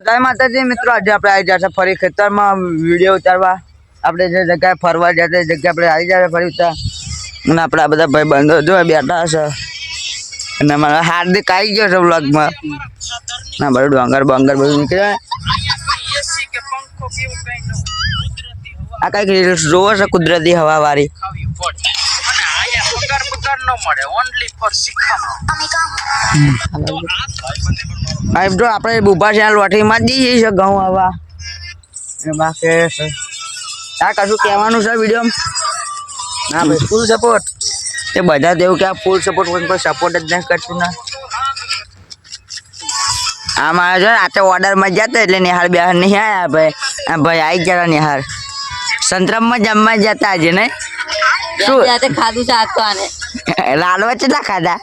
જય માતાજી, મિત્રો, આજે આપણે આવી જશે ફરી ખેતરમાં વીડિયો ઉતારવા. આપણે જે જગ્યાએ ફરવા જાય તે જગ્યાએ આપણે આવી જશે ફરી ઉતાર અને આપણા બધા ભાઈ બંધો જો બેઠા હશે. અને મારા હાર્દિક આવી ગયો છે બ્લોગમાં ના બધું ડોંગર બોંગર બધું નીકળે આ કંઈક રીલ્સ જોવો છે, કુદરતી હવા વાળી હા જો આપણે બુભા છે લોટરીમાં જ દઈએ છે ઘઉં આવા. એમાં કે આ કશું કહેવાનું છે વીડિયો ના ભાઈ ફૂલ સપોર્ટ એ બધા દેવું કે આ ફૂલ સપોર્ટ કોઈ સપોર્ટ જ નહીં કરતું ના. આ મારા જો રાતે ઓર્ડરમાં જતા એટલે નિહાળ બિહાર નહીં આવ્યા ભાઈ. આ ભાઈ આવી ગયા નિહાળ. સંતરામમાં જમવા જતા આજે નહીં? શું? ખાધું છે આ તો આને. લાડવા કેટલા ખાધા?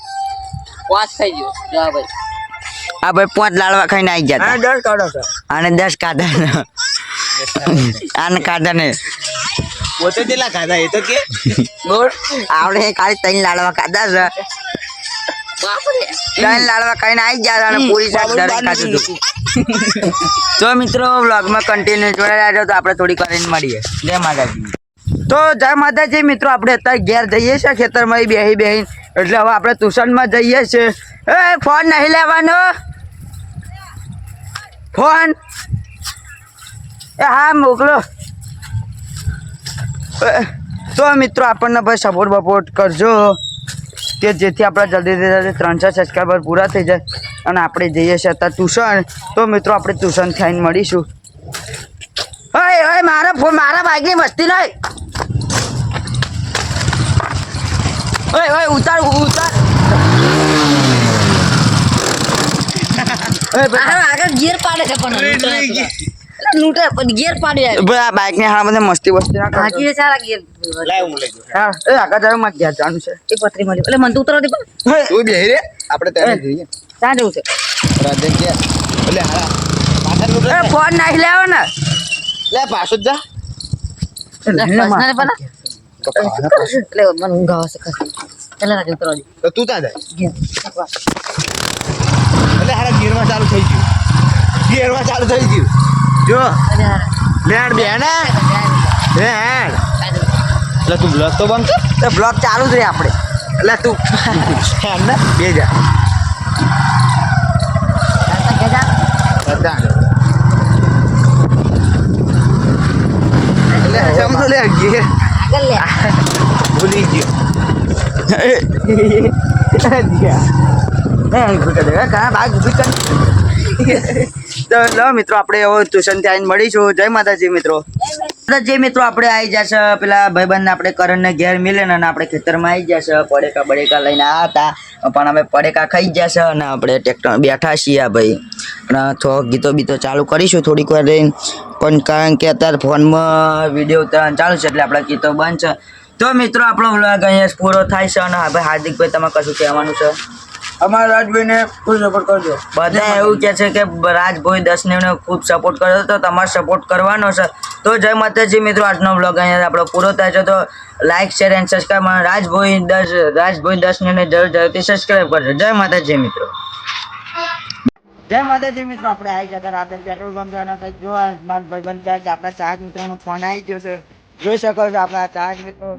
પાંચ થઈ ગયો. જા. ભાઈ આ ભાઈ પાંચ લાડવા ખાઈને આવી જતા દસ કાઢો અને દસ ખાધા આને ખાધા ને પોતે કેટલા ખાધા? એ તો કે. આપણે કાલે ત્રણ લાડવા ખાધા છે. ત્રણ લાડવા ખાઈને આવી ગયા અને પૂરી શાક દરેક ખાધું તો મિત્રો વ્લોગમાં કન્ટિન્યુ જોડાઈ રહ્યા તો આપણે થોડીક વાર મળીએ. જય માતાજી. તો જય માતાજી, મિત્રો, આપણે અત્યારે ઘેર જઈએ છીએ ખેતરમાં બેહી બેહી એટલે હવે આપણે ટ્યુશનમાં જઈએ છીએ. એ, ફોન નહીં લેવાનો. ફોન. એ, હા, મોકલો. તો મિત્રો, આપણને ભાઈ સપોર્ટ બપોર્ટ કરજો. કે જેથી આપણા જલ્દીથી જલ્દી ત્રણસો સબસ્ક્રાઈબર પૂરા થઈ જાય. અને આપણે જઈએ છીએ અત્યારે ટ્યુશન તો મિત્રો, આપણે ટ્યુશન થઈને મળીશું. ઓય ઓય, મારા મારા બાઈકની મસ્તી નહીં. ઓય ઓય ઉતાર ઉતાર. આગળ ગિયર પાડે છે પણ લૂટે પણ ગિયર પાડી જાય ભાઈ આ બાઈકને હારા બધા મસ્તી વસ્તી ના. હાજી સારા ગિયર. લાવ હું લઈ જઉં. હા એ આગળ જાવમાં ગયા જવાનું છે. એ પથરી મળી. એટલે મને તો ઉતરો દે પણ. તું બેહી રે આપણે ત્યાં જઈએ. ક્યાં જવું છે. રાજે કે એટલે હા પાછળ લૂટે એ ફોન નાખી લેવો ને લે પાછો જ જા પર્સનલ પણ એટલે મને ઊંઘ આવે છે ખાસી એટલે રાજી ઉતરવા તો તું ત્યાં જાય. એટલે હારા ગીરમાં ચાલુ થઈ ગયું. ગીરમાં ચાલુ થઈ ગયું. જો. લેણ બે હે એટલે તું બ્લોગ તો બંધ કર તો બ્લોગ ચાલુ જ રહે આપણે. એટલે તું હેડ ને? બે જા. એટલે સમજો લે ગીર આગળ લે. ભૂલી ગયો. તો મિત્રો આપણે હવે ટ્યુશનથી આવીને મળીશું. જય માતાજી મિત્રો. જે મિત્રો આપણે આવી જશે પેલા ભાઈબંધને આપણે કરણને ઘેર મિલે ને આપણે ખેતરમાં આવી જશે પડેકા બડેકા લઈને આ હતા. પણ અમે પડેકા ખાઈ જશે અને આપણે ટ્રેક્ટર બેઠા છીએ ભાઈ. અને થોડોક ગીતો બીતો ચાલુ કરીશું થોડીક વાર રહીને. પણ કારણ કે અત્યારે ફોનમાં વીડિયો ચાલુ છે એટલે આપણા ગીતો બંધ છે. તો મિત્રો આપણો વ્લોગ અહીંયા પૂરો થાય છે અને હવે હાર્દિકભાઈ તમે કશું કહેવાનું છે? અમારા રાજભાઈને ખૂબ સપોર્ટ કરજો. બધા એવું કે છે કે રાજભાઈ દસને ખૂબ સપોર્ટ કર્યો તો તમારે સપોર્ટ કરવાનો છે. તો જય માતાજી મિત્રો આજનો વ્લોગ અહીંયા આપણો પૂરો થાય છે. તો like share and subscribe Rajbhai દસ રાજભાઈ દસને જરૂર જરૂરથી સબસ્ક્રાઈબ કરજો. જય માતાજી મિત્રો. જય માતાજી મિત્રો આપણે આવી જતા રાતે પેટ્રોલ પંપ જવાના જો મારા ભાઈબંધ કહે આપણા ચાર મિત્રોનો ફોન આવી ગયો છે. જોઈ શકો છો આપણા ચાર મિત્રો